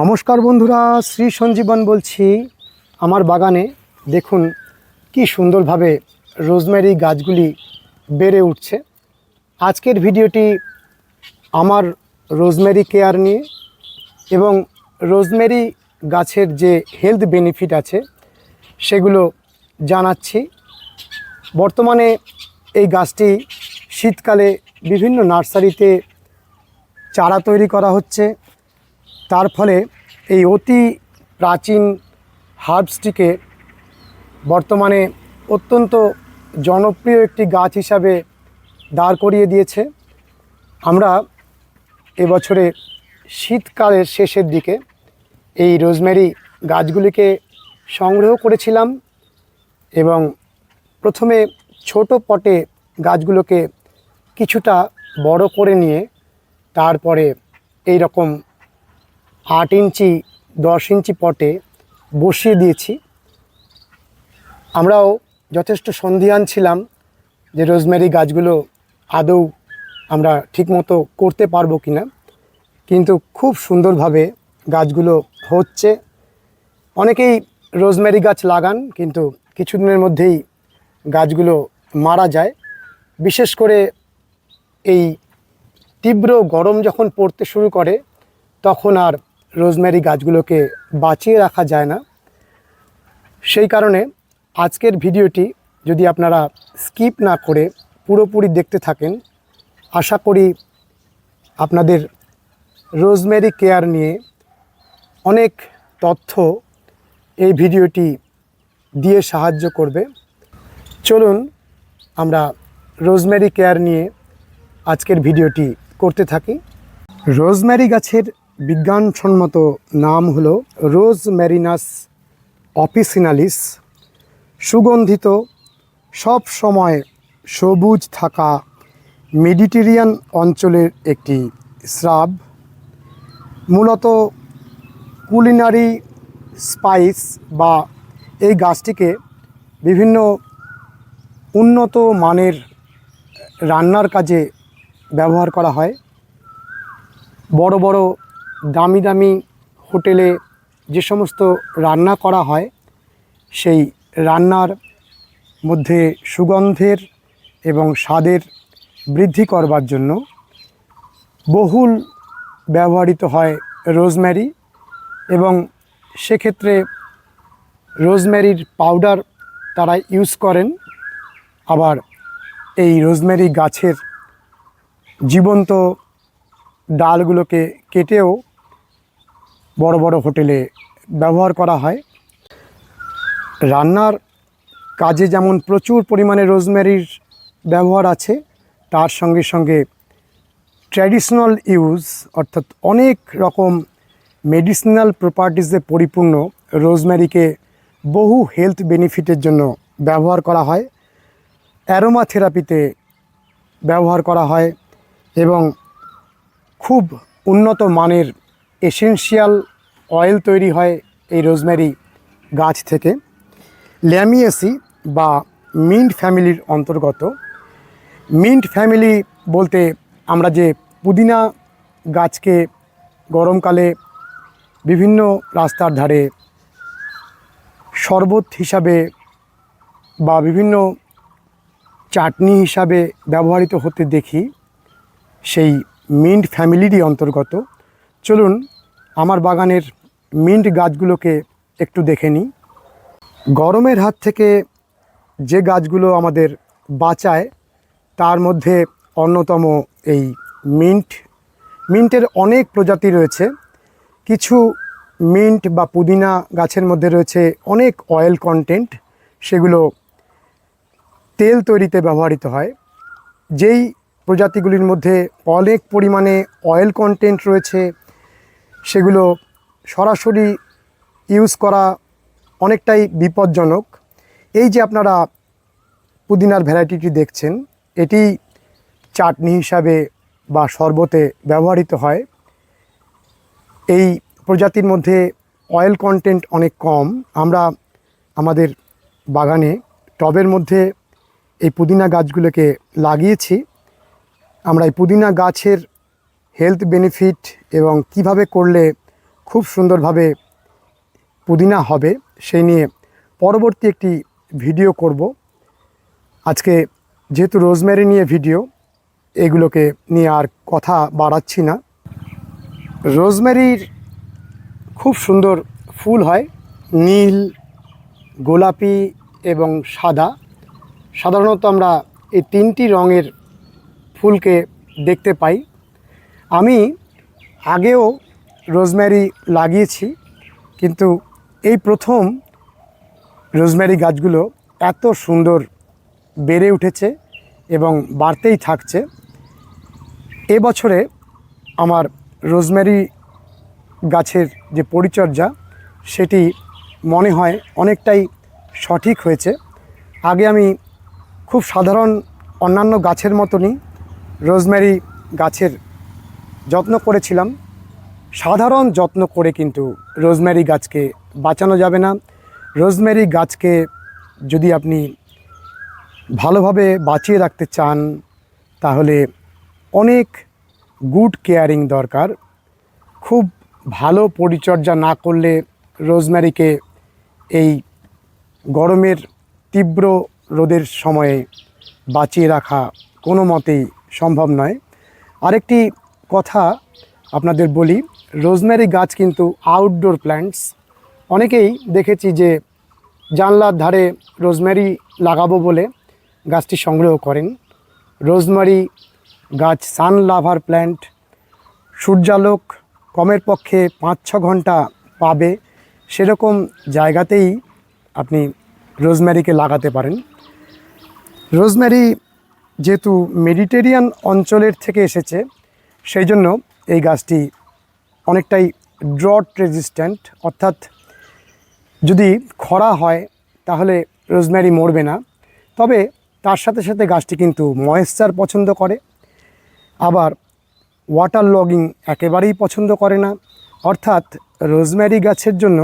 নমস্কার বন্ধুরা, শ্রী সঞ্জীবন বলছি আমার বাগানে। দেখুন কি সুন্দরভাবে রোজমেরি গাছগুলি বেড়ে উঠছে। আজকের ভিডিওটি আমার রোজমেরি কেয়ার নিয়ে এবং রোজমেরি গাছের যে হেলথ বেনিফিট আছে, সেগুলো জানাচ্ছি। বর্তমানে এই গাছটি শীতকালে বিভিন্ন নার্সারিতে চারা তৈরি করা হচ্ছে। তার ফলে এই অতি প্রাচীন হার্বসটিকে বর্তমানে অত্যন্ত জনপ্রিয় একটি গাছ হিসাবে দাঁড় করিয়ে দিয়েছে। আমরা এবছরে শীতকালের শেষের দিকে এই রোজমেরি গাছগুলিকে সংগ্রহ করেছিলাম এবং প্রথমে ছোট পটে গাছগুলোকে কিছুটা বড় করে নিয়ে তারপরে এই রকম আট ইঞ্চি, দশ ইঞ্চি পটে বসিয়ে দিয়েছি। আমরাও যথেষ্ট সন্ধিয়ান ছিলাম যে রোজমেরি গাছগুলো আদৌ আমরা ঠিকমতো করতে পারব কি না কিন্তু খুব সুন্দরভাবে গাছগুলো হচ্ছে। অনেকেই রোজমেরি গাছ লাগান, কিন্তু কিছুদিনের মধ্যেই গাছগুলো মারা যায়। বিশেষ করে এই তীব্র গরম যখন পড়তে শুরু করে, তখন আর রোজমেরি গাছগুলোকে বাঁচিয়ে রাখা যায় না। সেই কারণে আজকের ভিডিওটি যদি আপনারা স্কিপ না করে পুরোপুরি দেখতে থাকেন, আশা করি আপনাদের রোজমেরি কেয়ার নিয়ে অনেক তথ্য এই ভিডিওটি দিয়ে সাহায্য করবে। চলুন আমরা রোজমেরি কেয়ার নিয়ে আজকের ভিডিওটি করতে থাকি। রোজমেরি গাছের বিজ্ঞানসম্মত নাম হল রোজ ম্যারিনাস অফিসিনালিস সুগন্ধিত, সব সময় সবুজ থাকা মেডিটেরিয়ান অঞ্চলের একটি স্রাব। মূলত কুলিনারি স্পাইস বা এই গাছটিকে বিভিন্ন উন্নত মানের রান্নার কাজে ব্যবহার করা হয়। বড় বড় দামি দামি হোটেলে যে সমস্ত রান্না করা হয়, সেই রান্নার মধ্যে সুগন্ধের এবং স্বাদের বৃদ্ধি করবার জন্য বহুল ব্যবহৃত হয় রোজমেরি এবং সেক্ষেত্রে রোজমেরির পাউডার তারা ইউজ করেন। আবার এই রোজমেরি গাছের জীবন্ত ডালগুলোকে কেটেও বড় বড় হোটেলে ব্যবহার করা হয়। রান্নার কাজে যেমন প্রচুর পরিমাণে রোজমেরির ব্যবহার আছে, তার সঙ্গে সঙ্গে ট্র্যাডিশনাল ইউজ, অর্থাৎ অনেক রকম মেডিসিনাল প্রপার্টিসে পরিপূর্ণ রোজমেরিকে বহু হেলথ বেনিফিটের জন্য ব্যবহার করা হয়। অ্যারোমা থেরাপিতে ব্যবহার করা হয় এবং খুব উন্নত মানের এসেনশিয়াল অয়েল তৈরি হয় এই রোজমেরি গাছ থেকে। ল্যামিয়েসি বা মিন্ট ফ্যামিলির অন্তর্গত। মিন্ট ফ্যামিলি বলতে আমরা যে পুদিনা গাছকে গরমকালে বিভিন্ন রাস্তার ধারে শরবত হিসাবে বা বিভিন্ন চাটনি হিসাবে ব্যবহৃত হতে দেখি, সেই মিন্ট ফ্যামিলিরই অন্তর্গত। চলুন আমার বাগানের মিন্ট গাছগুলোকে একটু দেখে নিই। গরমের হাত থেকে যে গাছগুলো আমাদের বাঁচায়, তার মধ্যে অন্যতম এই মিন্ট। মিন্টের অনেক প্রজাতি রয়েছে। কিছু মিন্ট বা পুদিনা গাছের মধ্যে রয়েছে অনেক অয়েল কন্টেন্ট সেগুলো তেল তৈরিতে ব্যবহৃত হয়। যেই প্রজাতিগুলির মধ্যে অনেক পরিমাণে অয়েল কন্টেন্ট রয়েছে সেগুলো সরাসরি ইউজ করা অনেকটাই বিপজ্জনক। এই যে আপনারা পুদিনার ভ্যারাইটিটি দেখছেন, এটি চাটনি হিসাবে বা শরবতে ব্যবহৃত হয়। এই প্রজাতির মধ্যে অয়েল কন্টেন্ট অনেক কম। আমরা আমাদের বাগানে টবের মধ্যে এই পুদিনা গাছগুলোকে লাগিয়েছি। আমরা এই পুদিনা গাছের হেলথ বেনিফিট এবং কীভাবে করলে খুব সুন্দরভাবে পুদিনা হবে, সেই নিয়ে পরবর্তী একটি ভিডিও করব। আজকে যেহেতু রোজমেরি নিয়ে ভিডিও, এগুলোকে নিয়ে আর কথা বাড়াচ্ছি না। রোজমেরির খুব সুন্দর ফুল হয়, নীল, গোলাপি এবং সাদা। সাধারণত আমরা এই তিনটি রঙের ফুলকে দেখতে পাই। আমি আগেও রোজমেরি লাগিয়েছি, কিন্তু এই প্রথম রোজমেরি গাছগুলো এত সুন্দর বেড়ে উঠেছে এবং বাড়তেই থাকছে। এবছরে আমার রোজমেরি গাছের যে পরিচর্যা, সেটি মনে হয় অনেকটাই সঠিক হয়েছে। আগে আমি খুব সাধারণ অন্যান্য গাছের মতনই রোজমেরি গাছের যত্ন করেছিলাম। সাধারণ যত্ন করে কিন্তু রোজমেরি গাছকে বাঁচানো যাবে না। রোজমেরি গাছকে যদি আপনি ভালোভাবে বাঁচিয়ে রাখতে চান, তাহলে অনেক গুড কেয়ারিং দরকার। খুব ভালো পরিচর্যা না করলে রোজমেরিকে এই গরমের তীব্র রোদের সময়ে বাঁচিয়ে রাখা কোনো মতেই সম্ভব নয়। আরেকটি কথা আপনাদের বলি, রোজমেরি গাছ কিন্তু আউটডোর প্ল্যান্টস অনেকেই দেখেছি যে জানলার ধারে রোজমেরি লাগাবো বলে গাছটি সংগ্রহ করেন। রোজমেরি গাছ সান লাভার প্ল্যান্ট সূর্যালোক কমের পক্ষে পাঁচ ছ ঘণ্টা পাবে, সেরকম জায়গাতেই আপনি রোজমেরিকে লাগাতে পারেন। রোজমেরি যেহেতু মেডিটেরিয়ান অঞ্চলের থেকে এসেছে সেই জন্য এই গাছটি অনেকটাই ড্রট রেজিস্ট্যান্ট অর্থাৎ যদি খরা হয় তাহলে রোজমেরি মরবে না। তবে তার সাথে সাথে গাছটি কিন্তু ময়েশ্চার পছন্দ করে, আবার ওয়াটার লগিং একেবারেই পছন্দ করে না। অর্থাৎ রোজমেরি গাছের জন্য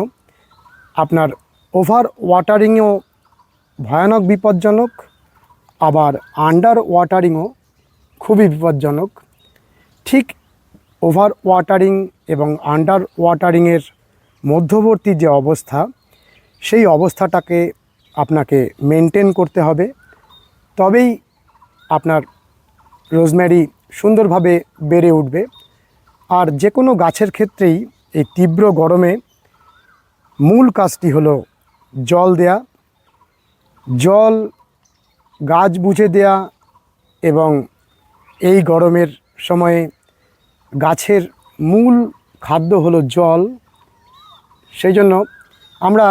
আপনার ওভার ওয়াটারিংও ভয়ানক বিপজ্জনক, আবার আন্ডার ওয়াটারিংও খুবই বিপজ্জনক। ঠিক ওভার ওয়াটারিং এবং আন্ডার ওয়াটারিংয়ের মধ্যবর্তী যে অবস্থা, সেই অবস্থাটাকে আপনাকে মেনটেন করতে হবে। তবেই আপনার রোজমেরি সুন্দরভাবে বেড়ে উঠবে। আর যে কোনো গাছের ক্ষেত্রেই এই তীব্র গরমে মূল কাজটি হলো জল দেয়া। জল, গাছ বুঝে দেয়া এবং এই গরমের সময়ে গাছের মূল খাদ্য হলো জল। সেই জন্য আমরা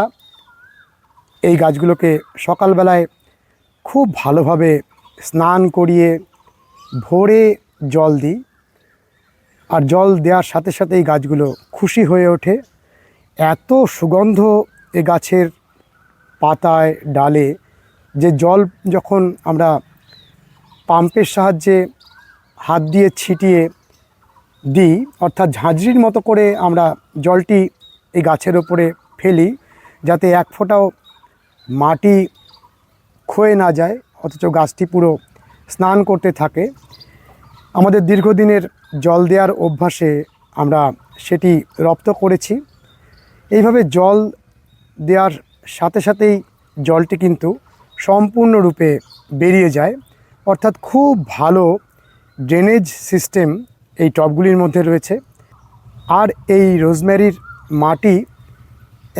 এই গাছগুলোকে সকালবেলায় খুব ভালোভাবে স্নান করিয়ে ভোরে জল দিই। আর জল দেওয়ার সাথে সাথে এই গাছগুলো খুশি হয়ে ওঠে। এত সুগন্ধ এ গাছের পাতায় ডালে যে জল যখন আমরা পাম্পের সাহায্যে হাত দিয়ে ছিটিয়ে দিই, অর্থাৎ ঝাঁঝরির মতো করে আমরা জলটি এই গাছের ওপরে ফেলি, যাতে এক ফোঁটাও মাটি ক্ষয়ে না যায়, অথচ গাছটি পুরো স্নান করতে থাকে। আমাদের দীর্ঘদিনের জল দেওয়ার অভ্যাসে আমরা সেটি রপ্ত করেছি। এইভাবে জল দেওয়ার সাথে সাথেই জলটি কিন্তু সম্পূর্ণরূপে বেরিয়ে যায়। অর্থাৎ খুব ভালো ড্রেনেজ সিস্টেম এই টবগুলির মধ্যে রয়েছে। আর এই রোজমেরির মাটি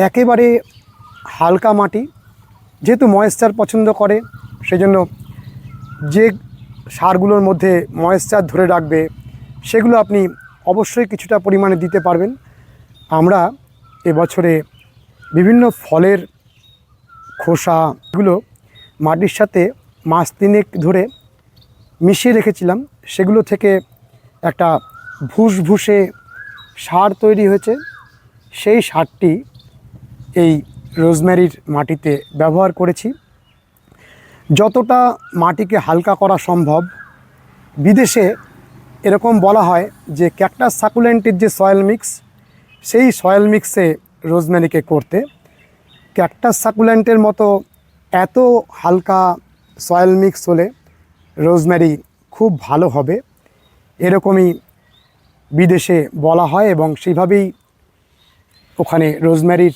একেবারে হালকা মাটি, যেহেতু ময়েশ্চার পছন্দ করে, সেজন্য যে সারগুলোর মধ্যে ময়েশ্চার ধরে রাখবে, সেগুলো আপনি অবশ্যই কিছুটা পরিমাণে দিতে পারবেন। আমরা এবছরে বিভিন্ন ফলের খোসা এগুলো মাটির সাথে মাস তিনেক ধরে মিশিয়ে রেখেছিলাম, সেগুলো থেকে একটা ভুসভুসে সার তৈরি হয়েছে। সেই সারটি এই রোজমেরির মাটিতে ব্যবহার করেছি। যতটা মাটিকে হালকা করা সম্ভব, বিদেশে এরকম বলা হয় যে ক্যাকটাস সাকুলেন্টের যে সয়েল মিক্স, সেই সয়েল মিক্সে রোজমেরিকে করতে। ক্যাকটাস সাকুলেন্টের মতো এত হালকা সয়েল মিক্স হলে রোজমেরি খুব ভালো হবে। এরকমই বিদেশে বলা হয় এবং সেইভাবেই ওখানে রোজমেরির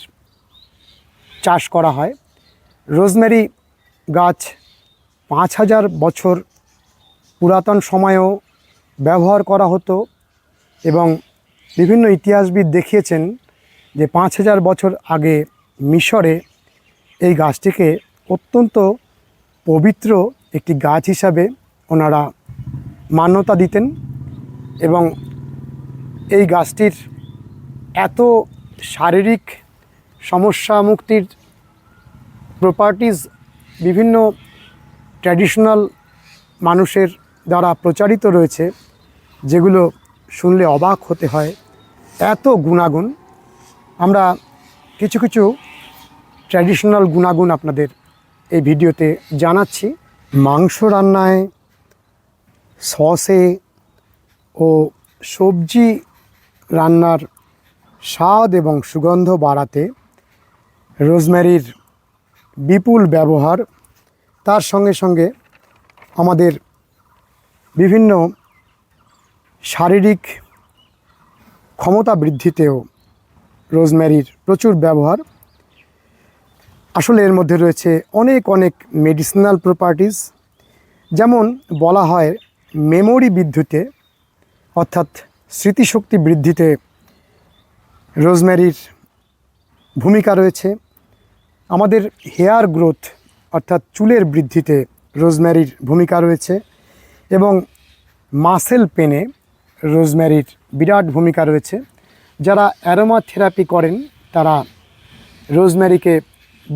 চাষ করা হয়। রোজমেরি গাছ পাঁচ হাজার বছর পুরাতন সময়েও ব্যবহার করা হতো এবং বিভিন্ন ইতিহাসবিদ দেখিয়েছেন যে পাঁচ হাজার বছর আগে মিশরে এই গাছটিকে অত্যন্ত পবিত্র একটি গাছ হিসাবে ওনারা মান্যতা দিতেন। এবং এই গাছটির এত শারীরিক সমস্যা মুক্তির প্রপার্টিজ বিভিন্ন ট্র্যাডিশনাল মানুষের দ্বারা প্রচারিত রয়েছে, যেগুলো শুনলে অবাক হতে হয়। এত গুণাগুণ। আমরা কিছু কিছু ট্র্যাডিশনাল গুণাগুণ আপনাদের এই ভিডিওতে জানাচ্ছি। মাংস রান্নায়, সসে ও সবজি রান্নার স্বাদ এবং সুগন্ধ বাড়াতে রোজমেরির বিপুল ব্যবহার। তার সঙ্গে সঙ্গে আমাদের বিভিন্ন শারীরিক ক্ষমতা বৃদ্ধিতেও রোজমেরির প্রচুর ব্যবহার। আসলে এর মধ্যে রয়েছে অনেক অনেক মেডিসিনাল প্রপার্টিস যেমন বলা হয় মেমোরি বৃদ্ধিতে অর্থাৎ স্মৃতিশক্তি বৃদ্ধিতে রোজমেরির ভূমিকা রয়েছে। আমাদের হেয়ার গ্রোথ, অর্থাৎ চুলের বৃদ্ধিতে রোজমেরির ভূমিকা রয়েছে এবং মাসেল পেনে রোজমেরির বিরাট ভূমিকা রয়েছে। যারা অ্যারোমা থেরাপি করেন, তারা রোজমেরিকে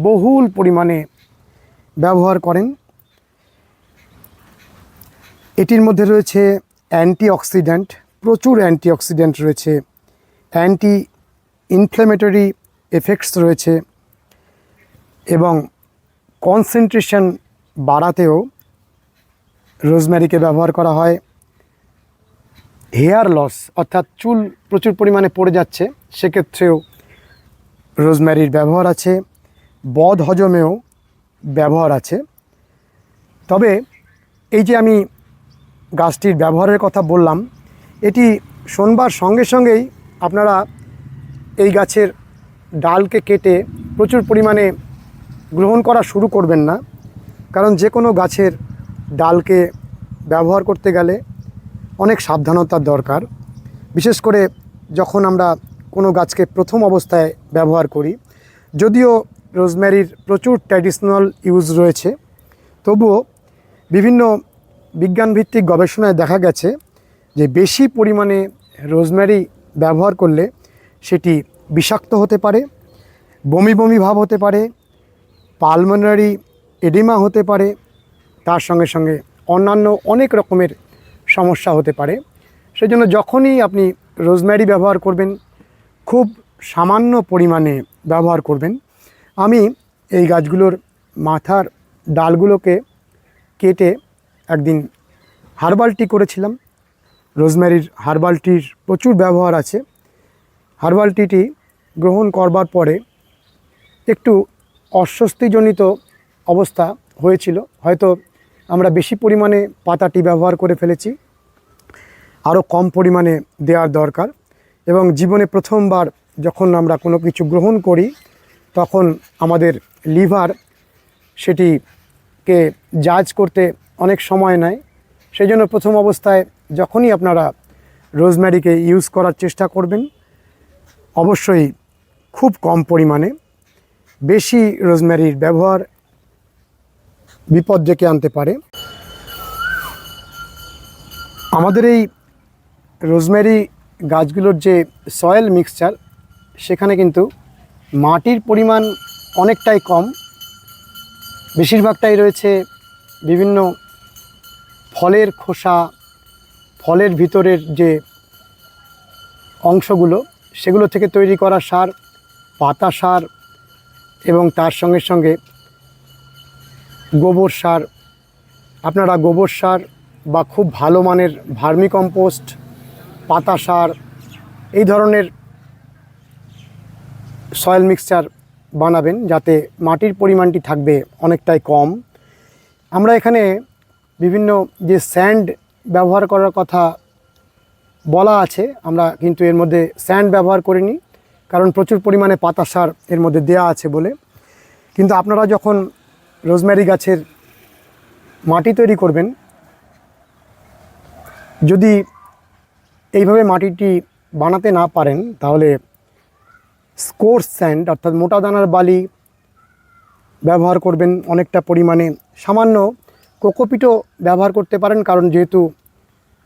বহুল পরিমাণে ব্যবহার করেন। এটির মধ্যে রয়েছে অ্যান্টিঅক্সিডেন্ট, প্রচুর অ্যান্টিঅক্সিডেন্ট রয়েছে অ্যান্টি ইনফ্ল্যামেটরি এফেক্টস রয়েছে এবং কনসেন্ট্রেশন বাড়াতেও রোজমেরিকে ব্যবহার করা হয়। হেয়ার লস, অর্থাৎ চুল প্রচুর পরিমাণে পড়ে যাচ্ছে, সেক্ষেত্রেও রোজমেরির ব্যবহার আছে বদ হজমেও ব্যবহার আছে। তবে এই যে আমি গাছটির ব্যবহারের কথা বললাম, এটি শোনবার সঙ্গে সঙ্গেই আপনারা এই গাছের ডালকে কেটে প্রচুর পরিমাণে গ্রহণ করা শুরু করবেন না। কারণ যে কোনো গাছের ডালকে ব্যবহার করতে গেলে অনেক সাবধানতার দরকার। বিশেষ করে যখন আমরা কোনো গাছকে প্রথম অবস্থায় ব্যবহার করি, যদিও রোজমেরির প্রচুর ট্র্যাডিশনাল ইউজ রয়েছে, তবুও বিভিন্ন বিজ্ঞানভিত্তিক গবেষণায় দেখা গেছে যে বেশি পরিমাণে রোজমেরি ব্যবহার করলে সেটি বিষাক্ত হতে পারে, বমি বমি ভাব হতে পারে, পালমোনারি এডিমা হতে পারে, তার সঙ্গে সঙ্গে অন্যান্য অনেক রকমের সমস্যা হতে পারে। সেজন্য যখনই আপনি রোজমেরি ব্যবহার করবেন, খুব সামান্য পরিমাণে ব্যবহার করবেন। আমি এই গাছগুলোর মাথার ডালগুলোকে কেটে একদিন হার্বাল টি করেছিলাম। রোজমেরির হার্বাল টির প্রচুর ব্যবহার আছে। হার্বাল টিটি গ্রহণ করবার পরে একটু অস্বস্তিজনিত অবস্থা হয়েছিল। হয়তো আমরা বেশি পরিমাণে পাতাটি ব্যবহার করে ফেলেছি। আরও কম পরিমাণে দেওয়ার দরকার এবং জীবনে প্রথমবার যখন আমরা কোনো কিছু গ্রহণ করি, তখন আমাদের লিভার সেটিকে জাজ করতে অনেক সময় নেয় সেই জন্য প্রথম অবস্থায় যখনই আপনারা রোজম্যারিকে ইউজ করার চেষ্টা করবেন, অবশ্যই খুব কম পরিমাণে। বেশি রোজমেরির ব্যবহার বিপদ ডেকে আনতে পারে। আমাদের এই রোজমেরি গাছগুলোর যে সয়েল মিক্সচার সেখানে কিন্তু মাটির পরিমাণ অনেকটাই কম। বেশিরভাগটাই রয়েছে বিভিন্ন ফলের খোসা, ফলের ভিতরের যে অংশগুলো, সেগুলো থেকে তৈরি করা সার, পাতা সার এবং তার সঙ্গে সঙ্গে গোবর সার। আপনারা গোবর সার বা খুব ভালো মানের ভার্মি কম্পোস্ট পাতা সার, এই ধরনের সয়েল মিক্সচার বানাবেন যাতে মাটির পরিমাণটি থাকবে অনেকটাই কম। আমরা এখানে বিভিন্ন যে স্যান্ড ব্যবহার করার কথা বলা আছে, আমরা কিন্তু এর মধ্যে স্যান্ড ব্যবহার করিনি, কারণ প্রচুর পরিমাণে পাতা সার এর মধ্যে দেয়া আছে বলে। কিন্তু আপনারা যখন রোজমেরি গাছের মাটি তৈরি করবেন, যদি এইভাবে মাটিটি বানাতে না পারেন, তাহলে স্কোর্স স্যান্ড, অর্থাৎ মোটা দানার বালি ব্যবহার করবেন অনেকটা পরিমাণে। সামান্য কোকোপিটও ব্যবহার করতে পারেন, কারণ যেহেতু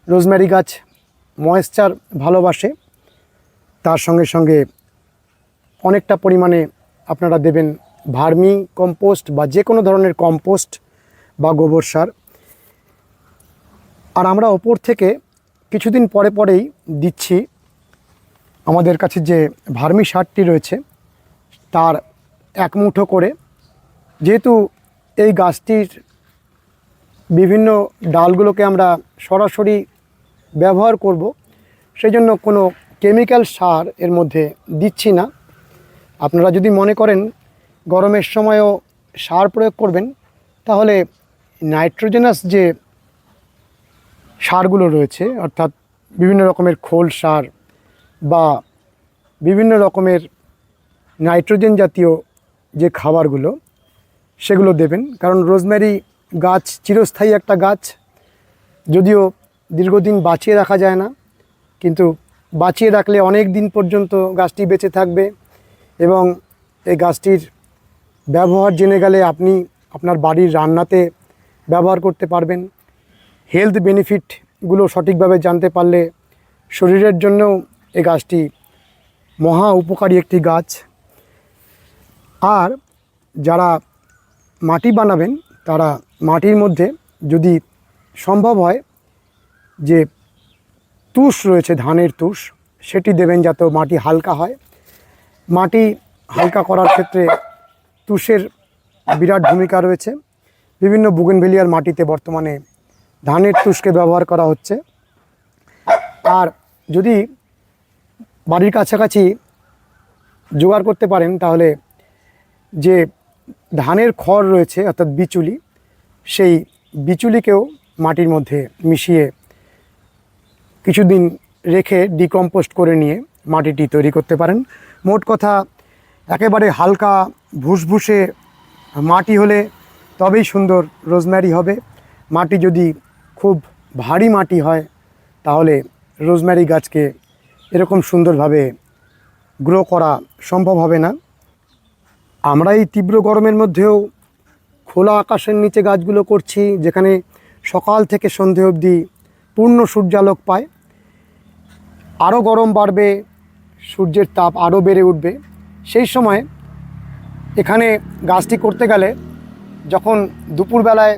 রোজমেরি গাছ ময়েশ্চার ভালোবাসে, তার সঙ্গে সঙ্গে অনেকটা পরিমাণে আপনারা দেবেন ভার্মি কম্পোস্ট বা যে কোনো ধরনের কম্পোস্ট বা গোবর সার। আর আমরা ওপর থেকে কিছুদিন পরে পরেই দিচ্ছি আমাদের কাছে যে ভার্মি সারটি রয়েছে, তার এক মুঠো করে। যেহেতু এই গাছটির বিভিন্ন ডালগুলোকে আমরা সরাসরি ব্যবহার করব। সেই জন্য কোনো কেমিক্যাল সার এর মধ্যে দিচ্ছি না। আপনারা যদি মনে করেন গরমের সময়ও সার প্রয়োগ করবেন, তাহলে নাইট্রোজেনাস যে সারগুলো রয়েছে, অর্থাৎ বিভিন্ন রকমের খোল সার বা বিভিন্ন রকমের নাইট্রোজেন জাতীয় যে খাবারগুলো, সেগুলো দেবেন। কারণ রোজমেরি গাছ, চিরস্থায়ী একটা গাছ। যদিও দীর্ঘদিন বাঁচিয়ে রাখা যায় না, কিন্তু বাঁচিয়ে রাখলে অনেক দিন পর্যন্ত গাছটি বেঁচে থাকবে এবং এই গাছটির ব্যবহার জেনে গেলে আপনি আপনার বাড়ির রান্নাতে ব্যবহার করতে পারবেন। হেলথ বেনিফিটগুলো সঠিকভাবে জানতে পারলে শরীরের জন্যও এই গাছটি মহা উপকারী একটি গাছ। আর যারা মাটি বানাবেন, তারা মাটির মধ্যে যদি সম্ভব হয় যে তুষ রয়েছে, ধানের তুষ, সেটি দেবেন যাতে মাটি হালকা হয়। মাটি হালকা করার ক্ষেত্রে তুষের বিরাট ভূমিকা রয়েছে। বিভিন্ন বুগেনভেলিয়ার মাটিতে বর্তমানে ধানের তুষকে ব্যবহার করা হচ্ছে। আর যদি বাড়ির কাছাকাছি জোগাড় করতে পারেন, তাহলে যে ধানের খড় রয়েছে, অর্থাৎ বিচুলি সেই বিচুলিকেও মাটির মধ্যে মিশিয়ে কিছুদিন রেখে ডিকম্পোস্ট করে নিয়ে মাটিটি তৈরি করতে পারেন। মোট কথা, একেবারে হালকা ভুসভুসে মাটি হলে তবেই সুন্দর রোজম্যারি হবে। মাটি যদি খুব ভারী মাটি হয়, তাহলে রোজম্যারি গাছকে এরকম সুন্দরভাবে গ্রো করা সম্ভব হবে না। আমরা এই তীব্র গরমের মধ্যেও খোলা আকাশের নিচে গাছগুলো করছি, যেখানে সকাল থেকে সন্ধে অবধি পূর্ণ সূর্যালোক পায়। আরও গরম বাড়বে, সূর্যের তাপ আরও বেড়ে উঠবে। সেই সময় এখানে গাছটি করতে গেলে যখন দুপুরবেলায়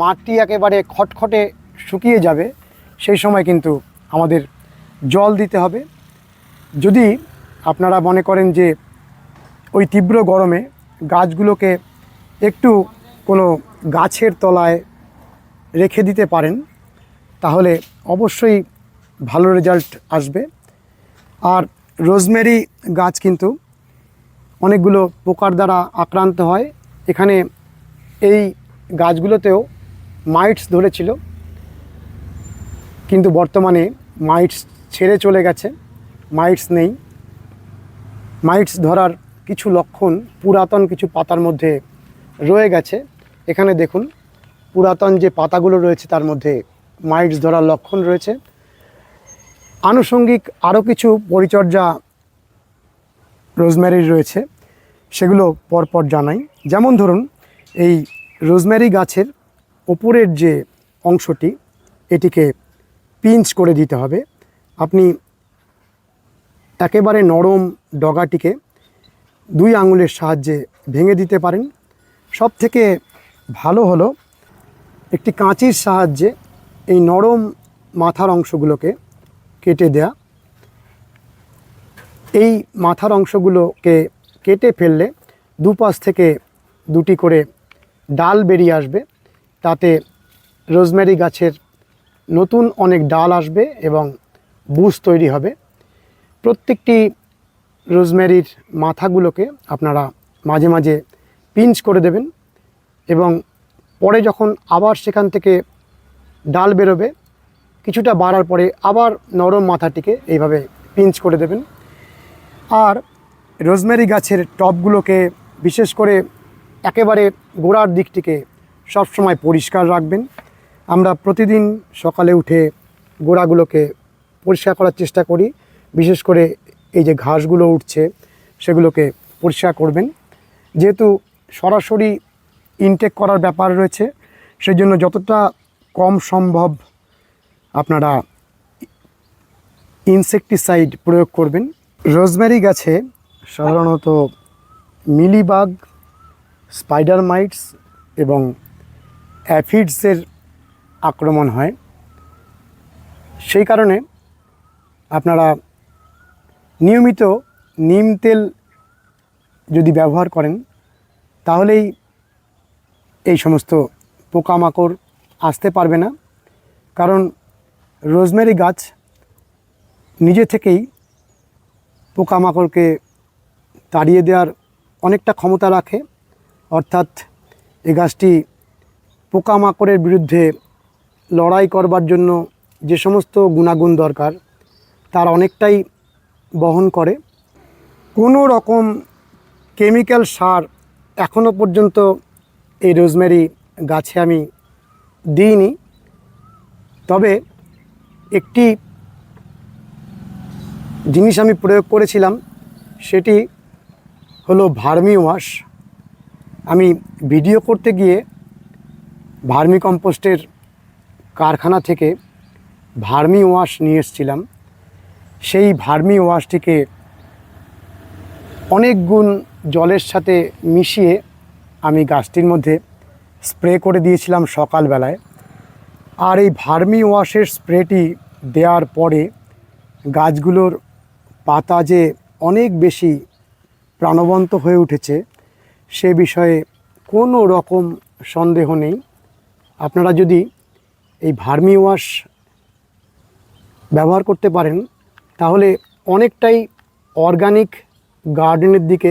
মাটি একেবারে খটখটে শুকিয়ে যাবে, সেই সময় কিন্তু আমাদের জল দিতে হবে। যদি আপনারা মনে করেন যে ওই তীব্র গরমে গাছগুলোকে একটু কোনো গাছের তলায় রেখে দিতে পারেন, তাহলে অবশ্যই ভালো রেজাল্ট আসবে। আর রোজমেরি গাছ কিন্তু অনেকগুলো পোকার দ্বারা আক্রান্ত হয়। এখানে এই গাছগুলোতেও মাইটস ধরেছিল, কিন্তু বর্তমানে মাইটস ছেড়ে চলে গেছে, মাইটস নেই। মাইটস ধরার কিছু লক্ষণ, পুরাতন কিছু পাতার মধ্যে রয়ে গেছে। এখানে দেখুন, পুরাতন যে পাতাগুলো রয়েছে তার মধ্যে মাইটস ধরার লক্ষণ রয়েছে। আনুষঙ্গিক আরও কিছু পরিচর্যা রোজমেরির রয়েছে, সেগুলো পরপর জানাই। যেমন ধরুন, এই রোজমেরি গাছের ওপরের যে অংশটি, এটিকে পিঞ্চ করে দিতে হবে। আপনি একেবারে নরম ডগাটিকে দুই আঙুলের সাহায্যে ভেঙে দিতে পারেন। সব থেকে ভালো হলো, একটি কাঁচির সাহায্যে এই নরম মাথার অংশগুলোকে কেটে দেয়া। এই মাথার অংশগুলোকে কেটে ফেললে দুপাশ থেকে দুটি করে ডাল বেরিয়ে আসবে। তাতে রোজমেরি গাছের নতুন অনেক ডাল আসবে এবং বুশ তৈরি হবে। প্রত্যেকটি রোজমেরির মাথাগুলোকে আপনারা মাঝে মাঝে পিঞ্চ করে দেবেন। পরে যখন আবার সেখান থেকে ডাল বেরোবে, কিছুটা বাড়ার পরে আবার নরম মাথাটিকে এইভাবে পিঞ্চ করে দেবেন। আর রোজমেরি গাছের টবগুলোকে বিশেষ করে একেবারে গোড়ার দিকটিকে সবসময় পরিষ্কার রাখবেন। আমরা প্রতিদিন সকালে উঠে গোড়াগুলোকে পরিষ্কার করার চেষ্টা করি। বিশেষ করে এই যে ঘাসগুলো উঠছে, সেগুলোকে পরিষ্কার করবেন। যেহেতু সরাসরি ইনটেক করার ব্যাপার রয়েছে সেই জন্য যতটা কম সম্ভব আপনারা ইনসেকটিসাইড প্রয়োগ করবেন। রোজমেরি গাছে সাধারণত মিলিবাগ স্পাইডার মাইটস এবং অ্যাফিডসের আক্রমণ হয়। সেই কারণে আপনারা নিয়মিত নিম তেল যদি ব্যবহার করেন, তাহলেই এই সমস্ত পোকামাকড় আসতে পারবে না। কারণ রোজমেরি গাছ নিজে থেকেই পোকামাকড়কে তাড়িয়ে দেওয়ার অনেকটা ক্ষমতা রাখে। অর্থাৎ এই গাছটি পোকামাকড়ের বিরুদ্ধে লড়াই করবার জন্য যে সমস্ত গুণাগুণ দরকার, তার অনেকটাই বহন করে। কোনো রকম কেমিক্যাল সার এখনও পর্যন্ত এই রোজমেরি গাছে আমি দিইনি। তবে একটি জিনিস আমি প্রয়োগ করেছিলাম, সেটি হলো ভার্মি ওয়াশ। আমি ভিডিও করতে গিয়ে ভার্মি কম্পোস্টের কারখানা থেকে ভার্মি ওয়াশ নিয়ে এসেছিলাম। সেই ভার্মি ওয়াশটিকে অনেক গুণ জলের সাথে মিশিয়ে আমি গাছটির মধ্যে স্প্রে করে দিয়েছিলাম সকালবেলায়। আর এই ভার্মি ওয়াশের স্প্রেটি দেওয়ার পরে গাছগুলোর পাতা যে অনেক বেশি প্রাণবন্ত হয়ে উঠেছে, সে বিষয়ে কোনো রকম সন্দেহ নেই। আপনারা যদি এই ভার্মি ওয়াশ ব্যবহার করতে পারেন, তাহলে অনেকটাই অর্গানিক গার্ডেনের দিকে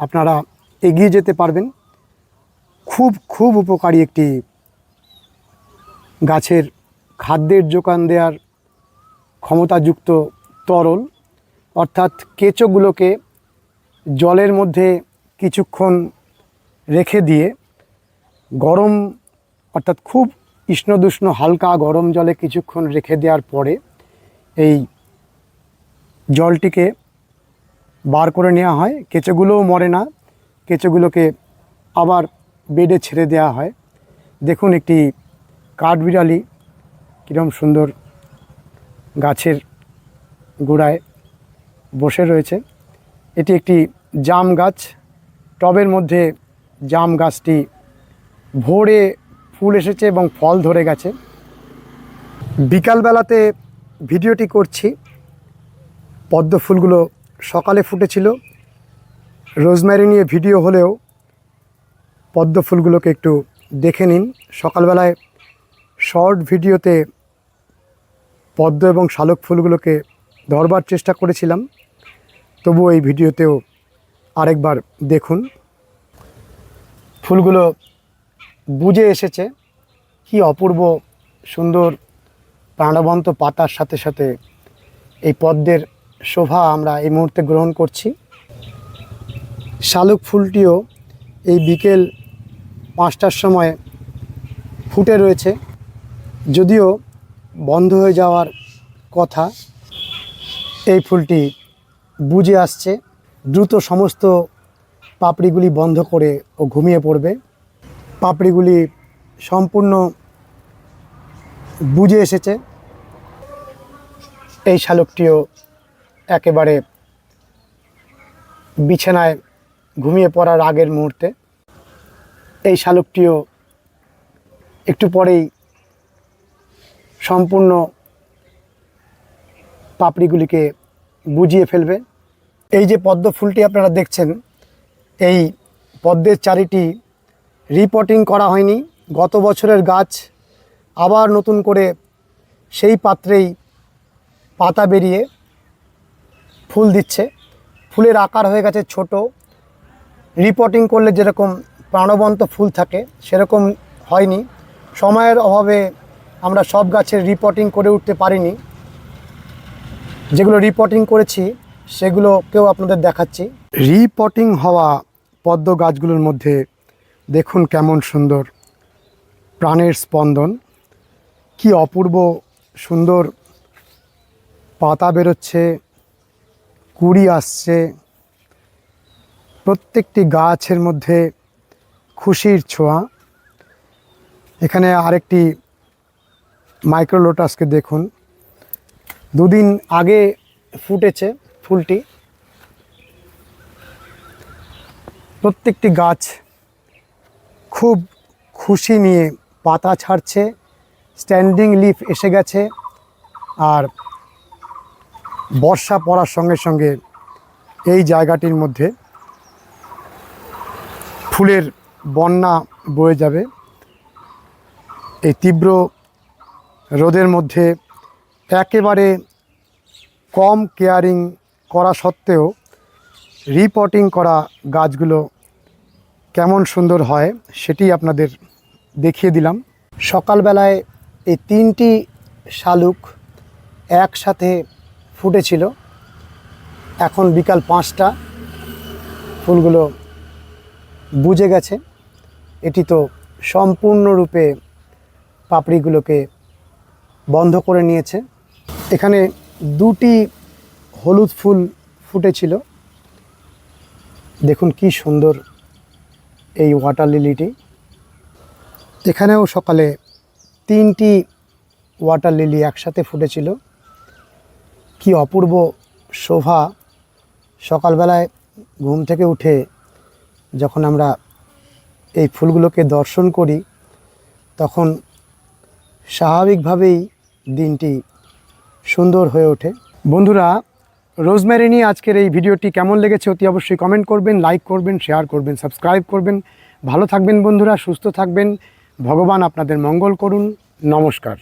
আপনারা এগিয়ে যেতে পারবেন। খুব খুব উপকারী একটি গাছের খাদ্যের যোগান দেওয়ার ক্ষমতাযুক্ত তরল। অর্থাৎ কেঁচোগুলোকে জলের মধ্যে কিছুক্ষণ রেখে দিয়ে গরম, অর্থাৎ খুব উষ্ণদুষ্ণ হালকা গরম জলে কিছুক্ষণ রেখে দেওয়ার পরে এই জলটিকে বার করে নেওয়া হয়। কেঁচোগুলোও মরে না। কেঁচোগুলোকে আবার বেডে ছেড়ে দেওয়া হয়। দেখুন একটি কাঠবিড়ালি কীরকম সুন্দর গাছের গোড়ায় বসে রয়েছে। এটি একটি জাম গাছ। টবের মধ্যে জাম গাছটি ভোরে ফুল এসেছে এবং ফল ধরে গেছে। বিকালবেলাতে ভিডিওটি করছি। পদ্ম ফুলগুলো সকালে ফুটেছিল। রোজম্যারি নিয়ে ভিডিও হলেও পদ্ম ফুলগুলোকে একটু দেখে নিন। সকালবেলায় শর্ট ভিডিওতে পদ্ম এবং শালক ফুলগুলোকে ধরবার চেষ্টা করেছিলাম। তবু এই ভিডিওতেও আরেকবার দেখুন। ফুলগুলো বুঝে এসেছে। কি অপূর্ব সুন্দর প্রাণবন্ত পাতার সাথে সাথে এই পদ্মের শোভা আমরা এই মুহূর্তে গ্রহণ করছি। শালুক ফুলটিও এই বিকেল পাঁচটার সময় ফুটে রয়েছে। যদিও বন্ধ হয়ে যাওয়ার কথা, এই ফুলটি বুঝে আসছে। দ্রুত সমস্ত পাপড়িগুলি বন্ধ করে ও ঘুমিয়ে পড়বে। পাপড়িগুলি সম্পূর্ণ বুঝে এসেছে। এই শালকটিও একেবারে বিছানায় ঘুমিয়ে পড়ার আগের মুহূর্তে। এই শালকটিও একটু পরেই সম্পূর্ণ পাপড়িগুলিকে বুঝিয়ে ফেলবে। এই যে পদ্ম ফুলটি আপনারা দেখছেন, এই পদ্মের চারিটি রিপোর্টিং করা হয়নি। গত বছরের গাছ আবার নতুন করে সেই পাত্রেই পাতা বেরিয়ে ফুল দিচ্ছে। ফুলের আকার হয়ে গেছে ছোট। রিপোর্টিং করলে যেরকম প্রাণবন্ত ফুল থাকে, সেরকম হয়নি। সময়ের অভাবে আমরা সব গাছের রিপোর্টিং করে উঠতে পারিনি। যেগুলো রিপোর্টিং করেছি, সেগুলোকেও আপনাদের দেখাচ্ছি। রিপোর্টিং হওয়া পদ্ম গাছগুলোর মধ্যে দেখুন কেমন সুন্দর প্রাণের স্পন্দন। কি অপূর্ব সুন্দর পাতা বেরোচ্ছে, কুড়ি আসছে। প্রত্যেকটি গাছের মধ্যে খুশির ছোঁয়া। এখানে আরেকটি মাইক্রোলোটাসকে দেখুন। দুদিন আগে ফুটেছে ফুলটি। প্রত্যেকটি গাছ খুব খুশি নিয়ে পাতা ছাড়ছে, স্ট্যান্ডিং লিফ এসে গেছে আর বর্ষা পড়ার সঙ্গে সঙ্গে এই জায়গাটির মধ্যে ফুলের বন্যা বয়ে যাবে। এই তীব্র রোদের মধ্যে একেবারে কম কেয়ারিং করা সত্ত্বেও রিপোর্টিং করা গাছগুলো কেমন সুন্দর হয় সেটি আপনাদের দেখিয়ে দিলাম। সকালবেলায় এই তিনটি শালুক একসাথে ফুটেছিল। এখন বিকাল পাঁচটা। ফুলগুলো বুঝে গেছে। এটি তো সম্পূর্ণরূপে পাপড়িগুলোকে বন্ধ করে নিয়েছে। এখানে দুটি হলুদ ফুল ফুটেছিল। দেখুন কি সুন্দর এই ওয়াটার লিলিটি। এখানেও সকালে তিনটি ওয়াটার লিলি একসাথে ফুটেছিল। কি অপূর্ব শোভা। সকালবেলায় ঘুম থেকে উঠে যখন আমরা এই ফুলগুলোকে দর্শন করি, তখন স্বাভাবিকভাবেই দিনটি সুন্দর হয়ে ওঠে। বন্ধুরা, রোজমেরি নিয়ে আজকের এই ভিডিওটি কেমন লেগেছে অতি অবশ্যই কমেন্ট করবেন, লাইক করবেন, শেয়ার করবেন, সাবস্ক্রাইব করবেন। ভালো থাকবেন বন্ধুরা, সুস্থ থাকবেন। ভগবান আপনাদের মঙ্গল করুন। নমস্কার।